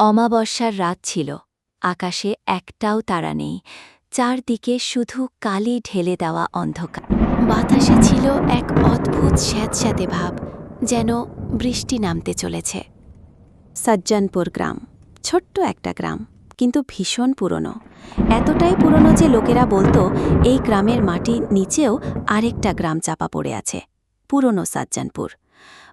অমাবস্যার রাত ছিল। আকাশে একটাও তারা নেই। চারদিকে শুধু কালি ঢেলে দেওয়া অন্ধকার। বাতাসে ছিল এক অদ্ভুত স্যাঁতস্যাঁতে ভাব, যেন বৃষ্টি নামতে চলেছে। সজ্জনপুর গ্রাম, ছোট্ট একটা গ্রাম, কিন্তু ভীষণ পুরনো। এতটাই পুরনো যে লোকেরা বলতো, এই গ্রামের মাটির নিচেও আরেকটা গ্রাম চাপা পড়ে আছে। পুরনো সাজ্জানপুর।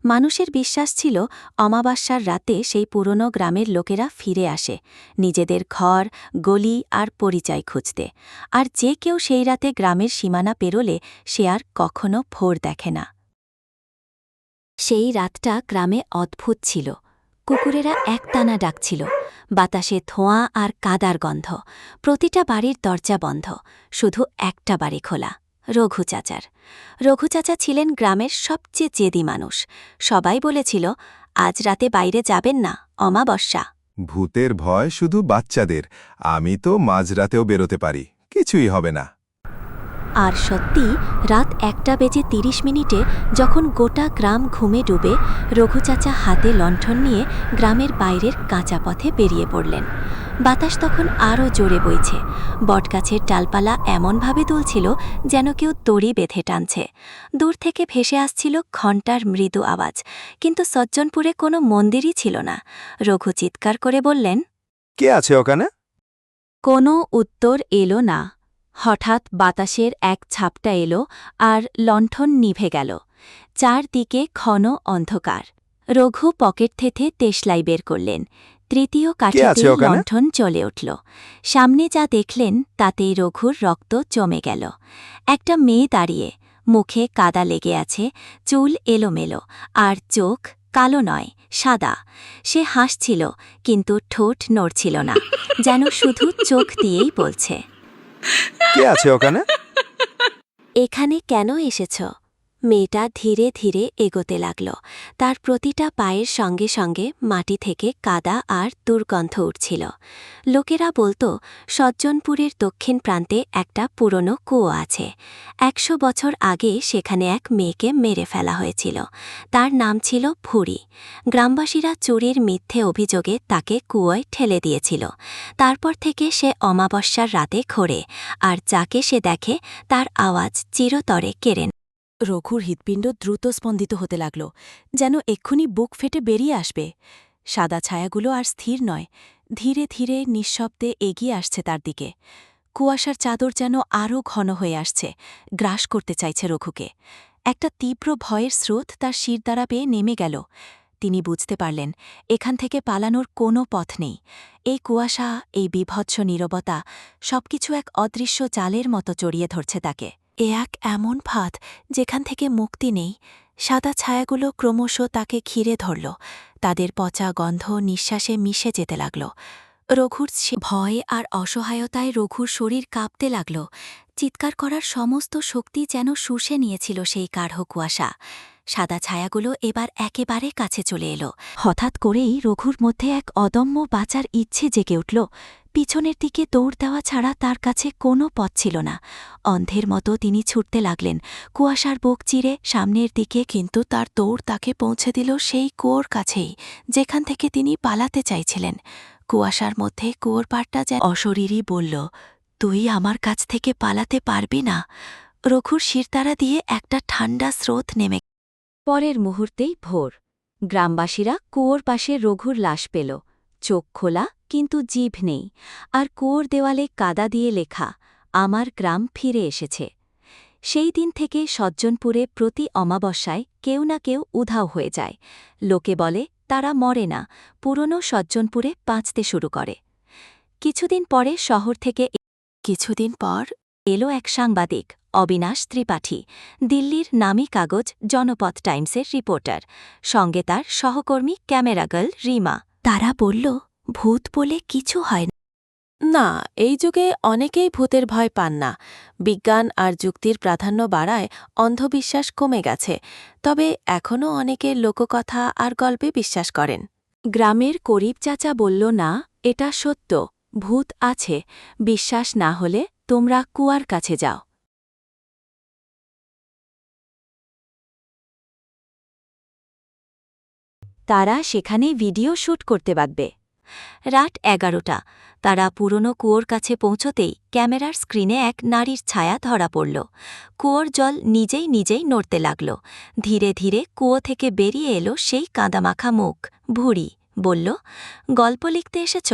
মানুষের বিশ্বাস ছিল অমাবস্যার রাতে সেই পুরনো গ্রামের লোকেরা ফিরে আসে, নিজেদের ঘর, গলি আর পরিচয় খুঁজতে। আর যে কেউ সেই রাতে গ্রামের সীমানা পেরোলে সে আর কখনো ভোর দেখে না। সেই রাতটা গ্রামে অদ্ভুত ছিল। কুকুরেরা একটানা ডাকছিল। বাতাসে ধোঁয়া আর কাদার গন্ধ। প্রতিটা বাড়ির দরজা বন্ধ। শুধু একটা বাড়ি খোলা। রঘু চাচার। রঘু চাচা ছিলেন গ্রামের সবচেয়ে জেদি মানুষ। সবাই বলেছিল আজ রাতে বাইরে যাবেন না অমাবস্যা। ভূতের ভয় শুধু বাচ্চাদের আমি তো মাঝরাতেও বেরোতে পারি কিছুই হবে না। আর সত্যি রাত একটা বেজে তিরিশ মিনিটে যখন গোটা গ্রাম ঘুমে ডুবে রঘু চাচা হাতে লণ্ঠন নিয়ে গ্রামের বাইরের কাঁচা পথে বেরিয়ে পড়লেন। বাতাস তখন আরও জোরে বইছে। বটগাছের ডালপালা এমনভাবে দুলছিল যেন কেউ দড়ি বেঁধে টানছে। দূর থেকে ভেসে আসছিল ঘণ্টার মৃদু আওয়াজ। কিন্তু সজ্জনপুরে কোনো মন্দিরই ছিল না। রঘু চিৎকার করে বললেন কে আছে ওখানে? কোনো উত্তর এলো না। হঠাৎ বাতাসের এক ছাপটা এলো আর লণ্ঠন নিভে গেল। চারদিকে ঘন অন্ধকার। রঘু পকেট থেকে তেসলাই বের করলেন। তৃতীয় কাঠিতে? লণ্ঠন চলে উঠল। সামনে যা দেখলেন তাতেই রঘুর রক্ত জমে গেল। একটা মেয়ে দাঁড়িয়ে মুখে কাদা লেগে আছে চুল এলোমেলো আর চোখ কালো নয় সাদা। সে হাসছিল কিন্তু ঠোঁট নড়ছিল না যেন শুধু চোখ দিয়েই বলছে। কে আছে ওখানে? এখানে কেন এসেছ? মেয়েটা ধীরে ধীরে এগোতে লাগল। তার প্রতিটা পায়ের সঙ্গে সঙ্গে মাটি থেকে কাদা আর দুর্গন্ধ উঠছিল। লোকেরা বলতো, সজ্জনপুরের দক্ষিণ প্রান্তে একটা পুরনো কুয়ো আছে। একশো বছর আগে সেখানে এক মেয়েকে মেরে ফেলা হয়েছিল। তার নাম ছিল ভুরি গ্রামবাসীরা চুরির মিথ্যে অভিযোগে তাকে কুয়োয় ঠেলে দিয়েছিল। তারপর থেকে সে অমাবস্যার রাতে ঘোরে, আর যাকে সে দেখে তার আওয়াজ চিরতরে কেড়ে। রঘুর হৃৎপিণ্ড দ্রুত স্পন্দিত হতে লাগল, যেন এক্ষুনি বুক ফেটে বেরিয়ে আসবে। সাদা ছায়াগুলো আর স্থির নয়, ধীরে ধীরে নিঃশব্দে এগিয়ে আসছে তার দিকে। কুয়াশার চাদর যেন আরও ঘন হয়ে আসছে, গ্রাস করতে চাইছে রঘুকে। একটা তীব্র ভয়ের স্রোত তার শির দ্বারা পেয়ে নেমে গেল। তিনি বুঝতে পারলেন, এখান থেকে পালানোর কোনো পথ নেই। এই কুয়াশা, এই বিভৎস নীরবতা, সবকিছু এক অদৃশ্য জালের মতো জড়িয়ে ধরছে তাকে। এ এক এমন ফাঁদ যেখান থেকে মুক্তি নেই। সাদা ছায়াগুলো ক্রমশ তাকে ঘিরে ধরল। তাদের পচা গন্ধ নিঃশ্বাসে মিশে যেতে লাগল। রঘুর ভয় আর অসহায়তায় রঘুর শরীর কাঁপতে লাগল। চিৎকার করার সমস্ত শক্তি যেন শুষে নিয়েছিল সেই গাঢ় কুয়াশা। সাদা ছায়াগুলো এবার একেবারে কাছে চলে এলো। হঠাৎ করেই রঘুর মধ্যে এক অদম্য বাঁচার ইচ্ছে জেগে উঠল। পিছনের দিকে দৌড় দেওয়া ছাড়া তার কাছে কোনো পথ ছিল না। অন্ধের মতো তিনি ছুটতে লাগলেন। কুয়াশার বুক চিরে সামনের দিকে কিন্তু তার দৌড় তাকে পৌঁছে দিল সেই কুয়োর কাছেই, যেখান থেকে তিনি পালাতে চাইছিলেন। কুয়াশার মধ্যে কুয়োর পাড়টা যেন অশরীরই বলল, তুই আমার কাছ থেকে পালাতে পারবি না? রঘুর শিরতারা দিয়ে একটা ঠান্ডা স্রোত নেমে পরের মুহূর্তেই ভোর। গ্রামবাসীরা কুয়োর পাশে রঘুর লাশ পেল। চোখ খোলা, কিন্তু জিভ নেই। আর কুয়োর দেওয়ালে কাদা দিয়ে লেখা, আমার গ্রাম ফিরে এসেছে। সেই দিন থেকে সজ্জনপুরে প্রতি অমাবস্যায় কেউ না কেউ উধাও হয়ে যায়। লোকে বলে, তারা মরে না। পুরনো সজ্জনপুরে বাঁচতে শুরু করে। কিছুদিন পরে শহর থেকে কিছুদিন পর এলো এক সাংবাদিক, অবিনাশ ত্রিপাঠী, দিল্লির নামী কাগজ জনপথ টাইমসের রিপোর্টার, সঙ্গে তার সহকর্মী ক্যামেরাগার্ল রিমা। তারা বলল ভূত বলে কিছু হয় না। না এই যুগে অনেকেই ভূতের ভয় পান না। বিজ্ঞান আর যুক্তির প্রাধান্য বাড়ায় অন্ধবিশ্বাস কমে গেছে। তবে এখনও অনেকে লোককথা আর গল্পে বিশ্বাস করেন। গ্রামের করিব চাচা বলল না এটা সত্য। ভূত আছে। বিশ্বাস না হলে তোমরা কুয়ার কাছে যাও। তারা সেখানে ভিডিও শ্যুট করতে পারবে রাত এগারোটা, তারা পুরনো কুয়োর কাছে পৌঁছতেই ক্যামেরার স্ক্রিনে এক নারীর ছায়া ধরা পড়ল। কুয়োর জল নিজেই নিজেই নড়তে লাগল। ধীরে ধীরে কুয়ো থেকে বেরিয়ে এলো সেই কাদামাখা মুখ, ভুড়ি। বলল, গল্প লিখতে এসেছ?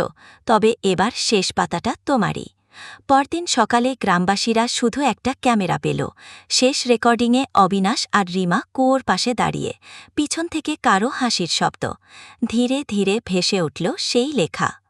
তবে এবার শেষ পাতাটা তোমারই। পরদিন সকালে গ্রামবাসীরা শুধু একটা ক্যামেরা পেল। শেষ রেকর্ডিংয়ে অবিনাশ আর রিমা কুয়োর পাশে দাঁড়িয়ে, পিছন থেকে কারও হাসির শব্দ। ধীরে ধীরে ভেসে উঠল সেই লেখা।